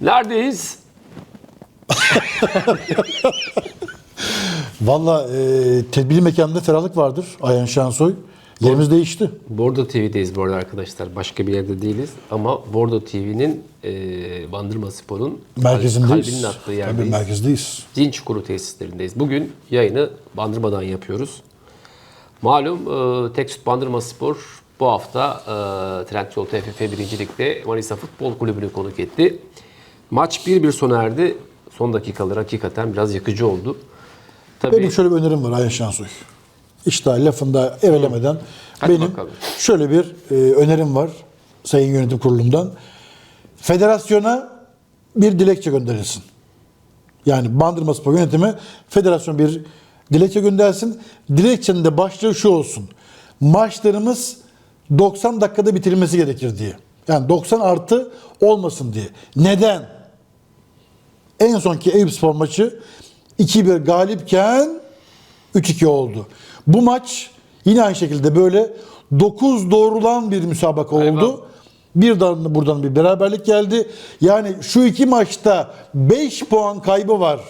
Neredeyiz? Valla e, tedbirli mekanda ferahlık vardır Ayhan Şansoy. Yerimiz değişti. Bordo TV'deyiz bu arada arkadaşlar. Başka bir yerde değiliz. Ama Bordo TV'nin e, Bandırma Spor'un Merkezindeyiz. kalbinin attığı Tabii yerdeyiz. merkezdeyiz. Din Çukuru tesislerindeyiz. Bugün yayını Bandırma'dan yapıyoruz. Malum e, Teksut Bandırma Spor bu hafta e, Trendyol TFF 1. Lig'de Manisa Futbol Kulübü'nü konuk etti. Maç 1-1 sona erdi. Son dakikalar hakikaten biraz yakıcı oldu. Tabii Benim şöyle bir önerim var Ayhan Şansoy. İşte lafında evelemeden Hadi benim bakalım. şöyle bir e, önerim var Sayın Yönetim Kurulu'ndan. Federasyona bir dilekçe gönderilsin. Yani Bandırma Spor Yönetimi federasyon bir dilekçe göndersin. Dilekçenin de başlığı şu olsun. Maçlarımız 90 dakikada bitirilmesi gerekir diye. Yani 90 artı olmasın diye. Neden? En sonki Eyüp Spor maçı 2-1 galipken 3-2 oldu. Bu maç yine aynı şekilde böyle 9 doğrulan bir müsabaka Eyvah. oldu. Bir de buradan bir beraberlik geldi. Yani şu iki maçta 5 puan kaybı var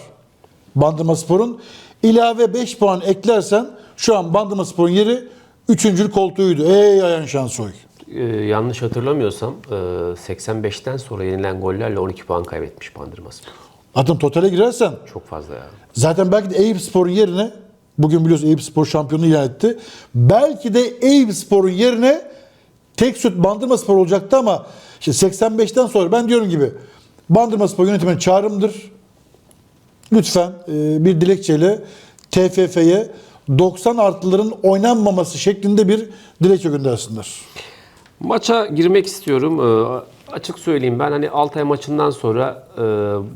Bandırma Spor'un. İlave 5 puan eklersen şu an Bandırma Spor'un yeri 3. koltuğuydu. Ey Ayhan Şansoy. e, yanlış hatırlamıyorsam e, 85'ten sonra yenilen gollerle 12 puan kaybetmiş Bandırma Spor. Zaten totale girersen Çok fazla yani. Zaten belki de Eyüp Spor'un yerine bugün biliyorsun Eyüp Spor şampiyonu ilan etti. Belki de Eyüp Spor'un yerine tek süt Bandırma Spor olacaktı ama işte 85'ten sonra ben diyorum gibi Bandırma Spor yönetimine çağrımdır. Lütfen e, bir dilekçeyle TFF'ye 90 artıların oynanmaması şeklinde bir dilekçe göndersinler. Maça girmek istiyorum. Ee, açık söyleyeyim ben hani Altay maçından sonra e,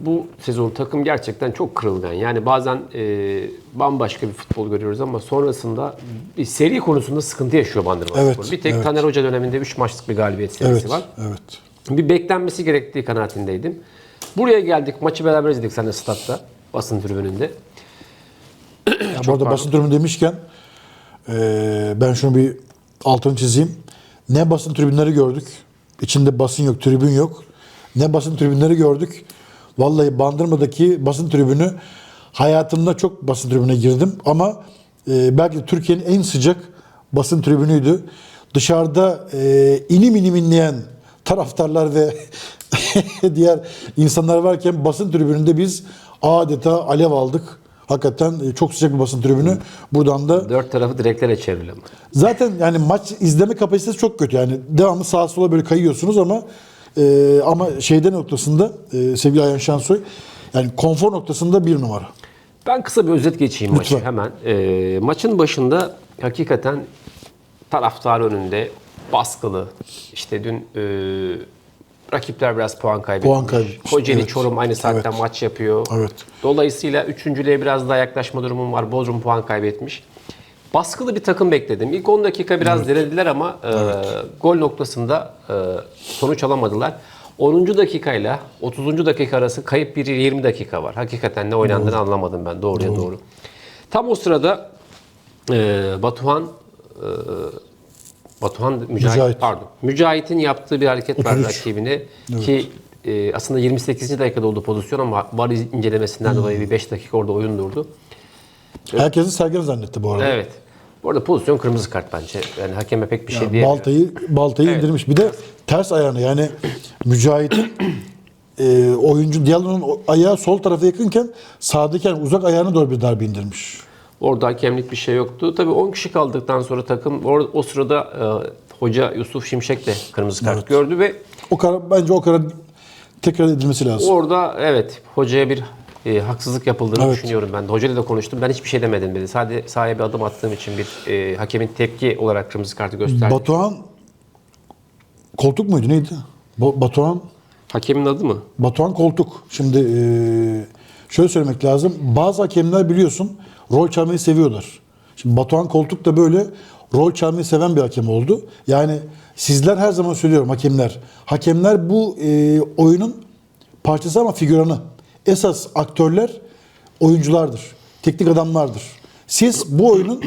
bu sezon takım gerçekten çok kırılgan. Yani bazen e, bambaşka bir futbol görüyoruz ama sonrasında bir seri konusunda sıkıntı yaşıyor Bandırma Evet, Spor. Bir tek evet. Taner Hoca döneminde 3 maçlık bir galibiyet serisi Evet, var. evet. Bir beklenmesi gerektiği kanaatindeydim. Buraya geldik. Maçı beraber izledik seninle statta. Basın tribününde. Ya bu arada basın tribünü demişken eee, ben şunu bir altını çizeyim. Ne basın tribünleri gördük. İçinde basın yok, tribün yok. Ne basın tribünleri gördük. Vallahi Bandırma'daki basın tribünü hayatımda çok basın tribüne girdim ama eee, belki Türkiye'nin en sıcak basın tribünüydü. Dışarıda eee, inim inim inleyen taraftarlar ve diğer insanlar varken basın tribününde biz adeta alev aldık. Hakikaten e, çok sıcak bir basın tribünü. Buradan da Dört tarafı direklere çevrili. zaten yani maç izleme kapasitesi çok kötü. Yani devamlı sağa sola böyle kayıyorsunuz ama e, ama şeyde noktasında e, sevgili Ayhan Şansoy yani konfor noktasında bir numara. Ben kısa bir özet geçeyim maçı Lütfen. hemen. Ee, maçın başında hakikaten taraftar önünde baskılı. İşte dün e, rakipler biraz puan kaybetmiş. Puan kaybetmiş, Kocaeli evet. Çorum aynı saatte Evet. maç yapıyor. Evet. Dolayısıyla üçüncülüğe biraz daha yaklaşma durumum var. Bodrum puan kaybetmiş. Baskılı bir takım bekledim. İlk 10 dakika biraz denediler ama e, gol noktasında e, sonuç alamadılar. 10. dakikayla 30. dakika arası kayıp bir 20 dakika var. Hakikaten ne oynandığını anlamadım ben doğruya doğru. Tam o sırada e, Batuhan e, Batuhan Mücahit, Mücahit. pardon. Mücahit'in yaptığı bir hareket var 33. rakibine ki e, aslında 28. dakikada oldu pozisyon ama var incelemesinden dolayı bir 5 dakika orada oyun durdu. Herkesi Sergen zannetti bu arada. Evet. Bu arada pozisyon kırmızı kart bence. Yani hakeme pek bir şey Yani diyemiyorum. baltayı baltayı Evet. indirmiş. Bir de ters ayağını yani Mücahit'in e, oyuncu Diallo'nun ayağı sol tarafa yakınken sağdaki yani uzak ayağına doğru bir darbe indirmiş. Orada hakemlik bir şey yoktu. Tabii 10 kişi kaldıktan sonra takım or- o sırada e, hoca Yusuf Şimşek de kırmızı kart gördü ve O kadar bence o kadar tekrar edilmesi lazım. orada evet hocaya bir e, haksızlık yapıldığını Evet. düşünüyorum ben de. Hocayla da konuştum. Ben hiçbir şey demedim dedi. Sadece sahaya bir adım attığım için bir e, hakemin tepki olarak kırmızı kartı gösterdi. Batuhan koltuk muydu neydi? Ba- Batuhan Hakemin adı mı? Batuhan Koltuk. Şimdi e, şöyle söylemek lazım. Bazı hakemler biliyorsun rol çalmayı seviyorlar. Şimdi Batuhan Koltuk da böyle rol çalmayı seven bir hakem oldu. Yani sizler her zaman söylüyorum hakemler. Hakemler bu e, oyunun parçası ama figüranı. Esas aktörler oyunculardır. Teknik adamlardır. Siz bu oyunun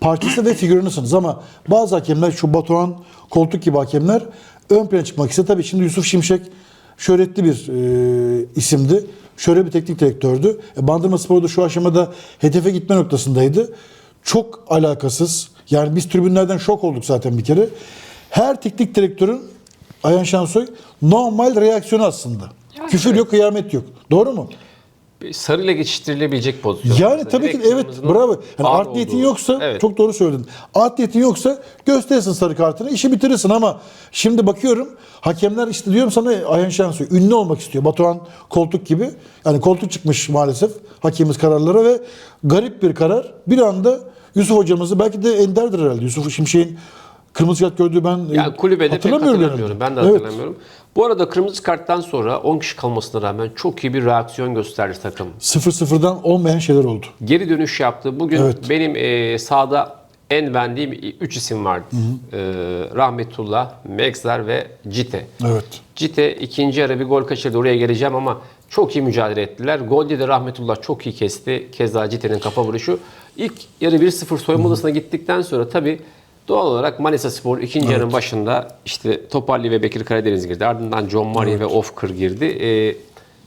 parçası ve figüranısınız ama bazı hakemler şu Batuhan Koltuk gibi hakemler ön plana çıkmak istiyor. Tabii şimdi Yusuf Şimşek şöhretli bir e, isimdi. Şöyle bir teknik direktördü. E, Bandırma Spor da şu aşamada hedefe gitme noktasındaydı. Çok alakasız. Yani biz tribünlerden şok olduk zaten bir kere. Her teknik direktörün Ayhan Şansoy normal reaksiyonu aslında. Küfür yok, kıyamet yok. Doğru mu? Sarıyla geçiştirilebilecek pozisyon. Yani tabii ki evet bravo. Yani art niyetin olduğu. yoksa Evet. çok doğru söyledin. Art niyetin yoksa gösterirsin sarı kartını işi bitirirsin ama şimdi bakıyorum hakemler işte diyorum sana Ayhan Şensoy ünlü olmak istiyor. Batuhan Koltuk gibi. Yani koltuk çıkmış maalesef hakemimiz kararlara ve garip bir karar. Bir anda Yusuf hocamızı belki de enderdir herhalde. Yusuf Şimşek'in kırmızı kart gördüğü ben e, Yani kulübede pek hatırlamıyorum. hatırlamıyorum. yani. Ben de Evet. hatırlamıyorum. Bu arada kırmızı karttan sonra 10 kişi kalmasına rağmen çok iyi bir reaksiyon gösterdi takım. 0-0'dan olmayan şeyler oldu. Geri dönüş yaptı. Bugün Evet. benim e, sahada en beğendiğim 3 isim vardı. E, Rahmetullah, Mexler ve Cite. Evet. Cite ikinci yarı bir gol kaçırdı. Oraya geleceğim ama çok iyi mücadele ettiler. Golde de Rahmetullah çok iyi kesti. Keza Cite'nin kafa vuruşu. İlk yarı 1-0 soyunma odasına gittikten sonra tabii doğal olarak Manisa Spor ikinci yarının başında işte Topalli ve Bekir Karadeniz girdi. Ardından John Murray ve Ofkır girdi. E,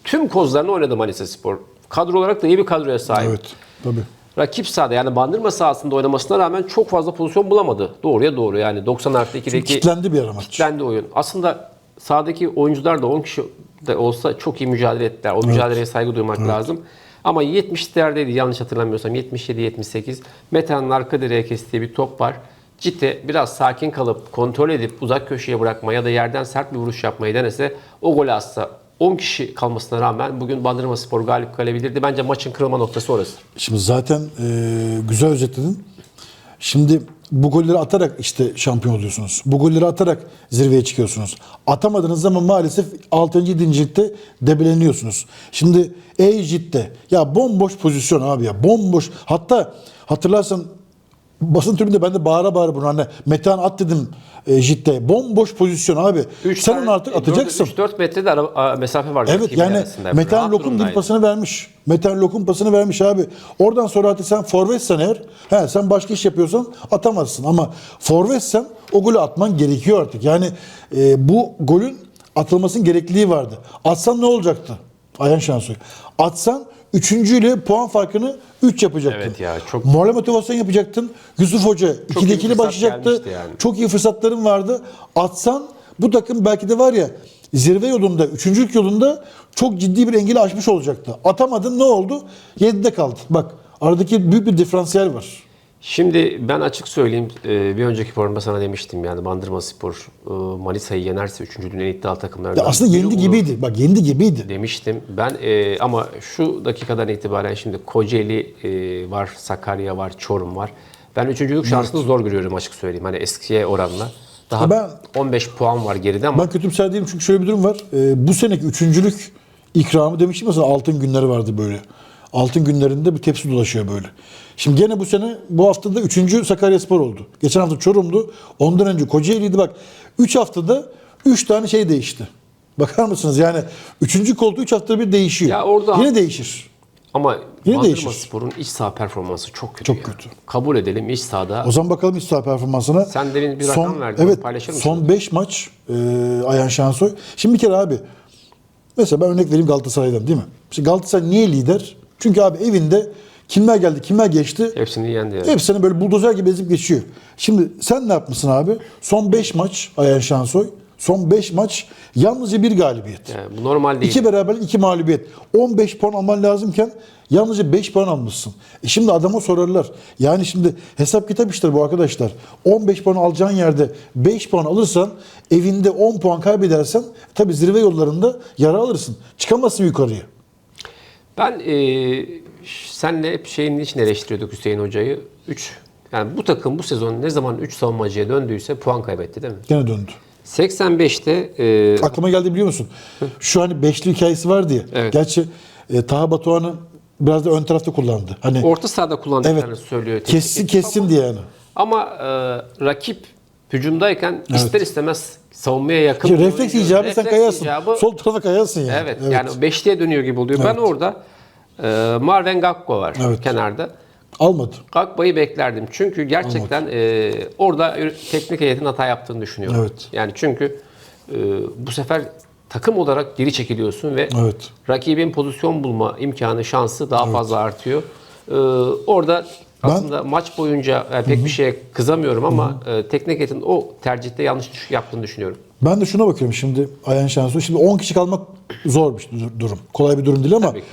tüm kozlarını oynadı Manisa Spor. Kadro olarak da iyi bir kadroya sahip. Evet. Tabii. Rakip sahada yani bandırma sahasında oynamasına rağmen çok fazla pozisyon bulamadı. Doğruya doğru yani 90 artı 2'deki Kitlendi bir ara maç. kitlendi oyun. Aslında sahadaki oyuncular da 10 kişi de olsa çok iyi mücadele ettiler. O mücadeleye saygı duymak lazım. Ama 70'lerdeydi yanlış hatırlamıyorsam 77-78 Metehan'ın arka direğe kestiği bir top var. Cite biraz sakin kalıp kontrol edip uzak köşeye bırakma ya da yerden sert bir vuruş yapmayı denese o golü atsa 10 kişi kalmasına rağmen bugün Bandırma Spor galip kalebilirdi. Bence maçın kırılma noktası orası. Şimdi zaten e, güzel özetledin. Şimdi bu golleri atarak işte şampiyon oluyorsunuz. Bu golleri atarak zirveye çıkıyorsunuz. Atamadığınız zaman maalesef 6. 7. ciltte debeleniyorsunuz. Şimdi ey ciltte ya bomboş pozisyon abi ya bomboş. Hatta hatırlarsan basın tribünde ben de bağıra bağıra bunu hani Metehan at dedim e, Jit'te. Bomboş pozisyon abi. Sen onu artık atacaksın. 3-4 metrede ara, a, mesafe var. Evet rakibin yani arasında. Metan Rahat Lokum durumdaydı. dil pasını vermiş. Metan Lokum pasını vermiş abi. Oradan sonra artık sen forvetsen eğer, he, sen başka iş yapıyorsan atamazsın. Ama forvetsen o golü atman gerekiyor artık. Yani e, bu golün atılmasının gerekliliği vardı. Atsan ne olacaktı? Ayhan Şansoy. Atsan üçüncüyle puan farkını 3 yapacaktın. Evet ya, çok- Moral motivasyon yapacaktın. Yusuf Hoca iyi bir ikili başlayacaktı. yani. Çok iyi fırsatların vardı. Atsan bu takım belki de var ya zirve yolunda, üçüncülük yolunda çok ciddi bir engeli aşmış olacaktı. Atamadın ne oldu? 7'de kaldı. Bak aradaki büyük bir diferansiyel var. Şimdi ben açık söyleyeyim e, bir önceki programda sana demiştim yani Bandırma Spor e, Manisa'yı yenerse üçüncülüğün en iddialı takımlarından Ya aslında yendi gibiydi. Bak yendi gibiydi. demiştim. Ben e, ama şu dakikadan itibaren şimdi Kocaeli e, var, Sakarya var, Çorum var. Ben üçüncülük şansını zor görüyorum açık söyleyeyim. Hani eskiye oranla. Daha Ben- 15 puan var geride ama Ben kötümser değilim çünkü şöyle bir durum var. Ee, bu seneki üçüncülük ikramı demiştim mesela altın günleri vardı böyle. Altın günlerinde bir tepsi dolaşıyor böyle. Şimdi gene bu sene bu haftada üçüncü Sakaryaspor oldu. Geçen hafta Çorum'du. Ondan önce Kocaeli'ydi bak. Üç haftada üç tane şey değişti. Bakar mısınız yani üçüncü koltuğu üç haftada bir değişiyor. Ya orada- Yine değişir. ama Yine Bandırma değişir. Spor'un iç saha performansı çok kötü. Çok ya. kötü. Kabul edelim iç sahada. O zaman bakalım iç saha performansına. Sen demin bir rakam verdin, Evet. paylaşır mısın? Son 5 maç e, Ayhan Şansoy. Şimdi bir kere abi mesela ben örnek vereyim Galatasaray'dan değil mi? Şimdi Galatasaray niye lider? Çünkü abi evinde kimler geldi kimler geçti? Hepsini yendi yani. Hepsini böyle buldozer gibi ezip geçiyor. Şimdi sen ne yapmışsın abi? Son 5 maç Ayhan Şansoy. Son 5 maç yalnızca bir galibiyet. Yani bu normal değil. İki beraberlik, iki mağlubiyet. 15 puan alman lazımken yalnızca 5 puan almışsın. E şimdi adama sorarlar. Yani şimdi hesap kitap işleri bu arkadaşlar. 15 puan alacağın yerde 5 puan alırsan, evinde 10 puan kaybedersen tabii zirve yollarında yara alırsın. Çıkamazsın yukarıya. Ben e, senle hep şeyin için eleştiriyorduk Hüseyin Hoca'yı. 3 yani bu takım bu sezon ne zaman 3 savunmacıya döndüyse puan kaybetti değil mi? Gene döndü. 85'te e, Aklıma geldi biliyor musun? Şu hani beşli hikayesi vardı ya. Evet. Gerçi e, Taha Batuhan'ı biraz da ön tarafta kullandı. Hani orta sahada kullandıklarını evet söylüyor. kessin kessin ama, diye yani. Ama e, rakip hücumdayken ister istemez savunmaya yakın. Ki refleks icabı sen Refleks kayarsın. icabı- Sol tarafa kayarsın yani. Evet, yani beşliğe dönüyor gibi oluyor. Ben orada e, Marvin Gakpo var Evet. kenarda. Almadı. Gakpo'yu beklerdim. Çünkü gerçekten e, orada teknik heyetin hata yaptığını düşünüyorum. Evet. Yani çünkü e, bu sefer takım olarak geri çekiliyorsun ve Evet. rakibin pozisyon bulma imkanı, şansı daha fazla artıyor. Ee, orada aslında maç boyunca yani pek bir şeye kızamıyorum ama e, teknik heyetin o tercihte yanlış düş- yaptığını düşünüyorum. Ben de şuna bakıyorum şimdi Ayhan Şansu. Şimdi 10 kişi kalmak zor bir dur- durum. Kolay bir durum değil ama Tabii.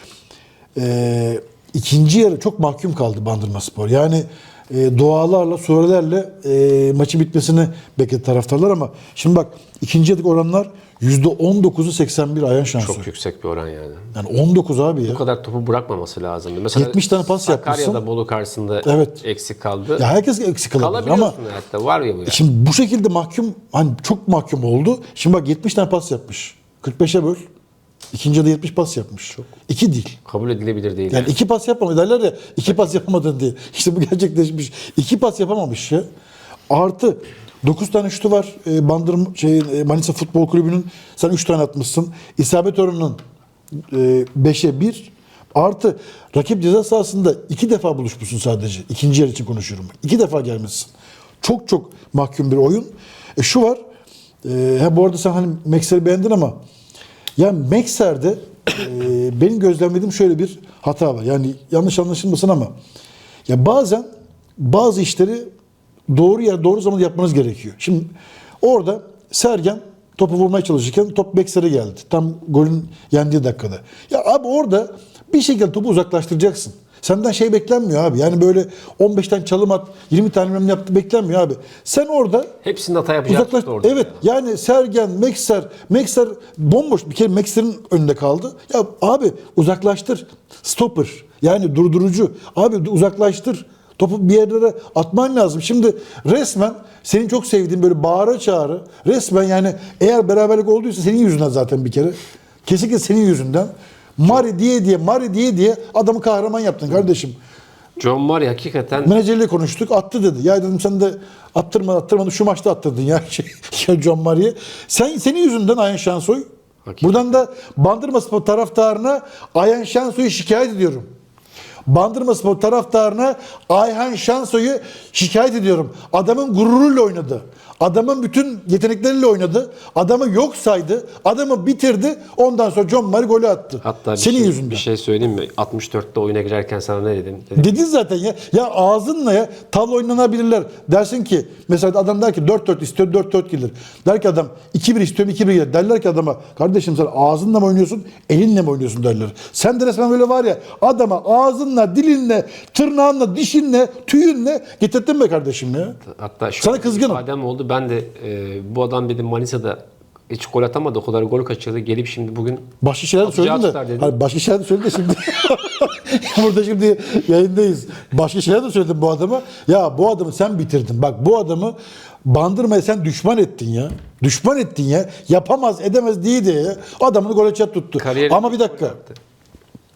E, ikinci yarı çok mahkum kaldı Bandırma Spor. Yani e, dualarla, surelerle e, maçı bitmesini bekledi taraftarlar ama şimdi bak ikinci yarıdaki oranlar %19'u 81 Ayhan Şansu. Çok yüksek bir oran yani. Yani 19 abi ya. Bu kadar topu bırakmaması lazımdı. Mesela 70 tane pas Sakarya'da yapmışsın. Bolu karşısında Evet. eksik kaldı. Ya herkes eksik kalabilir ama hayatta. Var ya bu ya. Şimdi bu şekilde mahkum hani çok mahkum oldu. Şimdi bak 70 tane pas yapmış. 45'e böl. İkinci yarıda 70 pas yapmış. Çok. İki değil. Kabul edilebilir değil. Yani iki pas yapmamış. Derler ya iki pas yapamadın diye. İşte bu gerçekleşmiş. İki pas yapamamış ya. Artı 9 tane şutu var. E, Bandırma şey Manisa Futbol Kulübü'nün sen 3 tane atmışsın. İsabet oranının e, 5'e 1. Artı rakip ceza sahasında iki defa buluşmuşsun sadece. İkinci yer için konuşuyorum. İki defa gelmişsin. Çok çok mahkum bir oyun. E, şu var. E, ha, bu arada sen hani Maxer'i beğendin ama ya Maxer'de e, benim gözlemlediğim şöyle bir hata var. Yani yanlış anlaşılmasın ama ya bazen bazı işleri doğru yer doğru zamanda yapmanız gerekiyor. Şimdi orada Sergen topu vurmaya çalışırken top Maxer'e geldi. Tam golün yendiği dakikada. Ya abi orada bir şekilde topu uzaklaştıracaksın. Senden şey beklenmiyor abi. Yani böyle 15 tane çalım at, 20 tane bilmem ne yaptı beklenmiyor abi. Sen orada Hepsinde hata yapacaksın Uzaklaş. orada. Evet yani Sergen, Mekser, Mekser bomboş bir kere Mekser'in önünde kaldı. Ya abi uzaklaştır. Stopper. Yani durdurucu. Abi uzaklaştır. Topu bir yerlere atman lazım. Şimdi resmen senin çok sevdiğin böyle bağıra çağrı resmen yani eğer beraberlik olduysa senin yüzünden zaten bir kere. Kesinlikle senin yüzünden. Mari diye diye, Mari diye diye adamı kahraman yaptın kardeşim. John Murray hakikaten Menajerle konuştuk. Attı dedi. Ya dedim sen de attırma attırmadın şu maçta attırdın ya. Şey, ya John Maria'yı. Sen, senin yüzünden Ayhan Şansoy. Hakikaten. Buradan da Bandırma Spor taraftarına Ayhan Şansoy'u şikayet ediyorum. Bandırma Spor taraftarına Ayhan Şansoy'u şikayet ediyorum. Adamın gururuyla oynadı. Adamın bütün yetenekleriyle oynadı. Adamı yok saydı. Adamı bitirdi. Ondan sonra John Mari golü attı. hatta bir Senin şey, yüzünden. bir şey söyleyeyim mi? 64'te oyuna girerken sana ne dedim? Dedim, Dedin zaten ya. Ya ağzınla ya tavla oynanabilirler. Dersin ki mesela adam der ki 4-4 istiyor 4-4 gelir. Der ki adam 2-1 istiyorum 2-1 gelir. Derler ki adama kardeşim sen ağzınla mı oynuyorsun elinle mi oynuyorsun derler. Sen de resmen böyle var ya adama ağzınla dilinle tırnağınla dişinle tüyünle getirdin be kardeşim ya. Hatta şu Sana kızgınım. ifadem oldu. Ben de e, bu adam dedim Manisa'da hiç gol atamadı. O kadar gol kaçırdı. Gelip şimdi bugün Başka şeyler de söyledin de. dedim. Hayır, başka şeyler de söyledin de şimdi. Burada şimdi yayındayız. Başka şeyler de söyledin bu adama. Ya bu adamı sen bitirdin. Bak bu adamı bandırmaya sen düşman ettin ya. Düşman ettin ya. Yapamaz edemez diye diye. Adamını gole çat tuttu. kariyeri Ama bir dakika.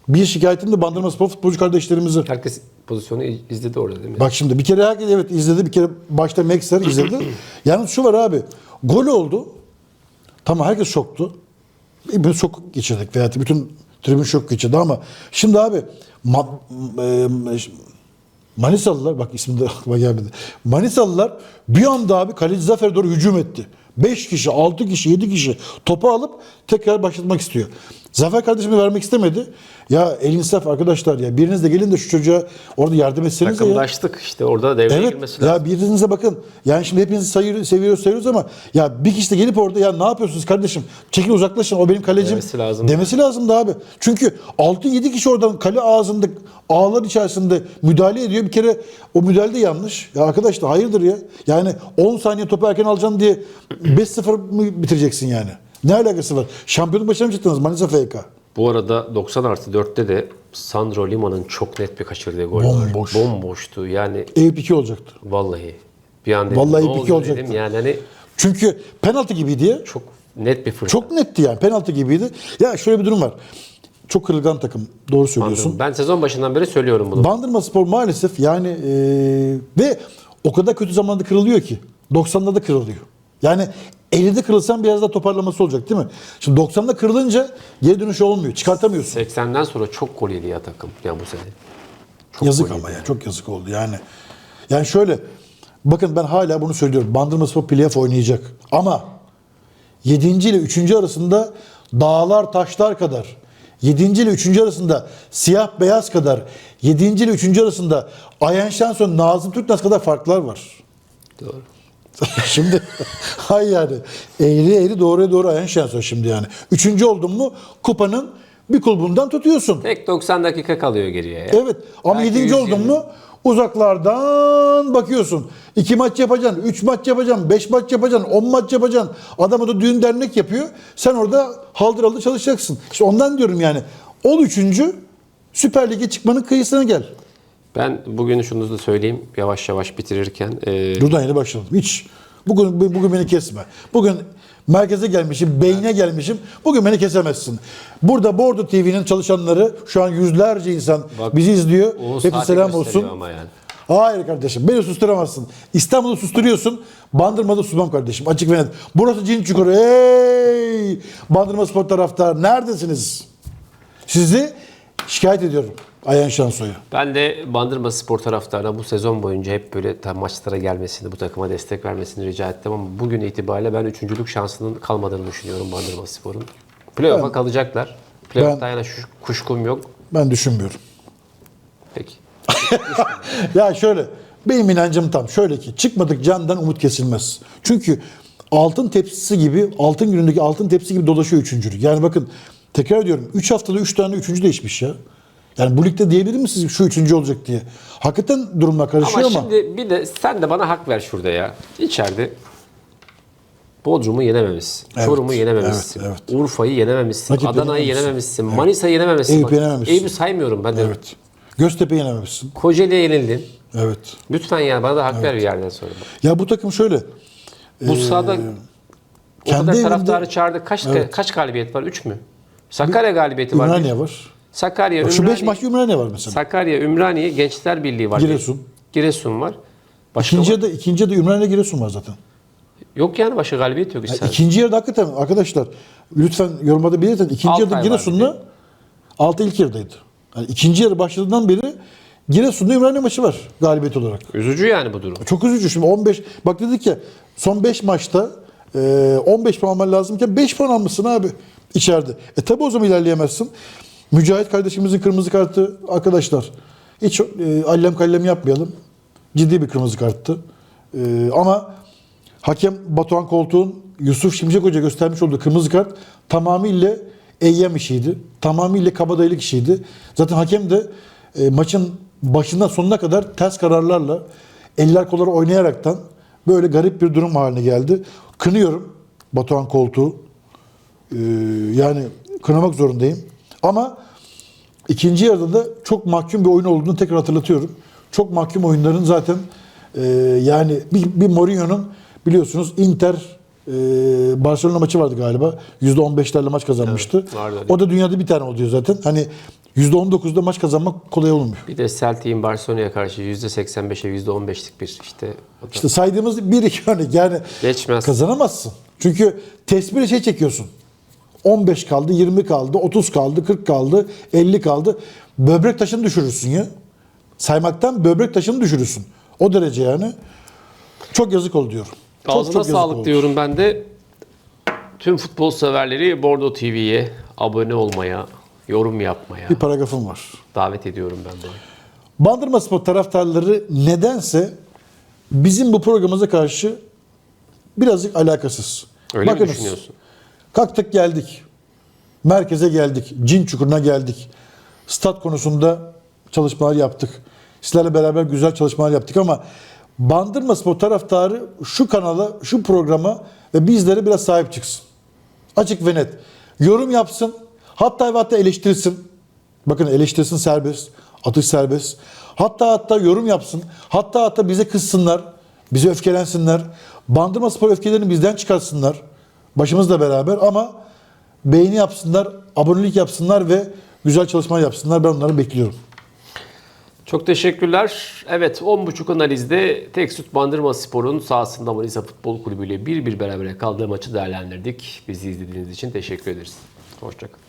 Bir şikayetim de bandırma spor futbolcu kardeşlerimizi. herkes pozisyonu izledi orada değil mi? Bak şimdi bir kere herkes evet izledi. Bir kere başta Maxer izledi. Yalnız şu var abi. Gol oldu. Tamam herkes şoktu. Bir şok geçirdik veya bütün tribün şok geçirdi ama şimdi abi Ma- e, Manisalılar bak ismi de aklıma gelmedi. Manisalılar bir anda abi kaleci Zafer'e doğru hücum etti. 5 kişi, 6 kişi, 7 kişi topu alıp tekrar başlatmak istiyor. Zafer kardeşime vermek istemedi. Ya el insaf arkadaşlar ya biriniz de gelin de şu çocuğa orada yardım etseniz ya. Takımdaştık işte orada devreye Evet. girmesi lazım. Ya birbirinize bakın. Yani şimdi hepinizi sayıyoruz, seviyoruz, seviyoruz ama ya bir kişi de gelip orada ya ne yapıyorsunuz kardeşim? Çekil uzaklaşın. O benim kalecim. Demesi lazım. Demesi lazımdı abi. Çünkü 6-7 kişi oradan kale ağzında ağlar içerisinde müdahale ediyor. Bir kere o müdahale de yanlış. Ya arkadaşlar hayırdır ya? Yani 10 saniye topu erken alacaksın diye 5-0 mı bitireceksin yani? Ne alakası var? Şampiyonluk başına mı çıktınız Manisa FK? Bu arada 90 artı 4'te de Sandro Lima'nın çok net bir kaçırdığı gol Bomboş. var. Bomboştu. Yani Eyüp 2 olacaktı. vallahi bir an dedim, Vallahi ne olacaktı. dedim. Yani hani Çünkü penaltı gibiydi ya. çok net bir fırsat. Çok netti yani. Penaltı gibiydi. Ya şöyle bir durum var. Çok kırılgan takım. Doğru söylüyorsun. Ben sezon başından beri söylüyorum bunu. Bandırma Spor maalesef yani e, ve o kadar kötü zamanda kırılıyor ki. 90'da da kırılıyor. Yani 50'de kırılsan biraz daha toparlaması olacak değil mi? Şimdi 90'da kırılınca geri dönüşü olmuyor. Çıkartamıyorsun. 80'den sonra çok gol yedi ya takım yani bu sene. Çok yazık ama ya. Çok yazık oldu yani. Yani şöyle bakın ben hala bunu söylüyorum. Bandırma Spor playoff oynayacak. Ama 7. ile 3. arasında dağlar taşlar kadar 7. ile 3. arasında siyah beyaz kadar 7. ile 3. arasında Ayhan Şenson, Nazım Türknaz kadar farklar var. Doğru. şimdi hay yani eğri eğri doğruya doğru Ayhan Şenson şimdi yani. Üçüncü oldun mu kupanın bir kulbundan tutuyorsun. Tek 90 dakika kalıyor geriye. ya. Evet ama Belki yedinci 120. oldun mu uzaklardan bakıyorsun. İki maç yapacaksın, üç maç yapacaksın, beş maç yapacaksın, on maç yapacaksın. Adam orada düğün dernek yapıyor. Sen orada haldır çalışacaksın. İşte ondan diyorum yani. Ol üçüncü, Süper Lig'e çıkmanın kıyısına gel. Ben bugün şunu da söyleyeyim yavaş yavaş bitirirken. e, Buradan yeni başladım. Hiç. Bugün, bugün beni kesme. Bugün merkeze gelmişim, beyne gelmişim. Bugün beni kesemezsin. Burada Bordo TV'nin çalışanları şu an yüzlerce insan Bak, bizi izliyor. Hepsi selam olsun. Ama yani. Hayır kardeşim beni susturamazsın. İstanbul'u susturuyorsun. Bandırma'da susmam kardeşim. Açık ve net. Burası cin çukuru. Hey! Bandırma spor taraftar neredesiniz? Sizi şikayet ediyorum. Ayhan Şansoy'u. Ben de Bandırma Spor taraftarına bu sezon boyunca hep böyle maçlara gelmesini, bu takıma destek vermesini rica ettim ama bugün itibariyle ben üçüncülük şansının kalmadığını düşünüyorum Bandırma Spor'un. Playoff'a kalacaklar. Playoff'ta yana şu kuşkum yok. Ben düşünmüyorum. Peki. Ya şöyle benim inancım tam. Şöyle ki çıkmadık candan umut kesilmez. Çünkü altın tepsisi gibi altın günündeki altın tepsi gibi dolaşıyor üçüncülük. Yani bakın tekrar ediyorum 3 haftada 3 tane üçüncü değişmiş ya. Yani bu ligde diyebilir misiniz şu üçüncü olacak diye? Hakikaten durumlar karışıyor Ama ama. şimdi bir de sen de bana hak ver şurada ya. İçeride Bodrum'u yenememişsin. Evet, Çorum'u yenememişsin. evet, evet. Urfa'yı yenememişsin. Rakip Adana'yı yenememişsin. yenememişsin. Manisa'yı yenememişsin. Eyüp'ü Bak, yenememişsin. Eyüp'ü saymıyorum ben de. Evet. Göztepe yenememişsin. Kocaeli'ye yenildin. Evet. Lütfen ya bana da hak ver bir yerden sonra. Ya bu takım şöyle. Bu sahada o Ee, kendi kadar evinde- taraftarı çağırdı. Kaç kaç galibiyet var? 3 mü? Sakarya galibiyeti var. Ümraniye var. Sakarya, Şu 5 Ümraniye, maçta Ümraniye var mesela. Sakarya, Ümraniye Gençler Birliği var. Giresun. Giresun var. Başka İkinci yarıda, ikinci yarıda Ümraniye Giresun var zaten. Yok yani başka galibiyet yok. Yani ikinci yarıda hakikaten arkadaşlar lütfen yorumlarda belirtin. İkinci Altay yarıda var Giresun'da altı ilk yarıdaydı. Yani ikinci yarı başladığından beri Giresun'da Ümraniye maçı var galibiyet olarak. Üzücü yani bu durum. Çok üzücü şimdi 15 bak dedik ya son 5 maçta e, 15 puan alman lazımken 5 puan almışsın abi içeride. E tabi o zaman ilerleyemezsin. Mücahit kardeşimizin kırmızı kartı arkadaşlar hiç e, allem kallem yapmayalım. Ciddi bir kırmızı karttı. E, ama hakem Batuhan Koltuğ'un Yusuf Şimşek Hoca göstermiş olduğu kırmızı kart tamamıyla eyyam işiydi. Tamamıyla kabadayılık işiydi. Zaten hakem de e, maçın başından sonuna kadar ters kararlarla eller kolları oynayaraktan böyle garip bir durum haline geldi. Kınıyorum Batuhan Koltuğu. Ee, yani kınamak zorundayım. Ama ikinci yarıda da çok mahkum bir oyun olduğunu tekrar hatırlatıyorum. Çok mahkum oyunların zaten e, yani bir, bir Mourinho'nun biliyorsunuz Inter e, Barcelona maçı vardı galiba. %15'lerle maç kazanmıştı. Evet, vardı o da dünyada bir tane oluyor zaten. Hani %19'da maç kazanmak kolay olmuyor. Bir de Celtic'in Barcelona'ya karşı %85'e %15'lik bir işte. İşte saydığımız bir iki örnek yani Geçmez. kazanamazsın. Çünkü tespih şey çekiyorsun. 15 kaldı, 20 kaldı, 30 kaldı, 40 kaldı, 50 kaldı. Böbrek taşını düşürürsün ya. Saymaktan böbrek taşını düşürürsün. O derece yani. Çok yazık oldu diyorum. Çok, Ağzına çok sağlık oldu. diyorum ben de. Tüm futbol severleri Bordo TV'ye abone olmaya, yorum yapmaya Bir paragrafım var. davet ediyorum ben de. Bandırma Spor taraftarları nedense bizim bu programımıza karşı birazcık alakasız. Öyle mi Bakınız, düşünüyorsun? Kalktık geldik. Merkeze geldik. Cin çukuruna geldik. Stat konusunda çalışmalar yaptık. Sizlerle beraber güzel çalışmalar yaptık ama Bandırma Spor taraftarı şu kanala, şu programa ve bizlere biraz sahip çıksın. Açık ve net. Yorum yapsın. Hatta ve hatta eleştirsin. Bakın eleştirsin serbest. Atış serbest. Hatta hatta yorum yapsın. Hatta hatta bize kızsınlar. Bize öfkelensinler. Bandırma Spor öfkelerini bizden çıkarsınlar. Başımızla beraber ama beğeni yapsınlar, abonelik yapsınlar ve güzel çalışma yapsınlar. Ben onları bekliyorum. Çok teşekkürler. Evet 10.30 analizde Teksüt Bandırma Spor'un sahasında Manisa Futbol Kulübü ile bir bir berabere kaldığı maçı değerlendirdik. Bizi izlediğiniz için teşekkür ederiz. Hoşçakalın.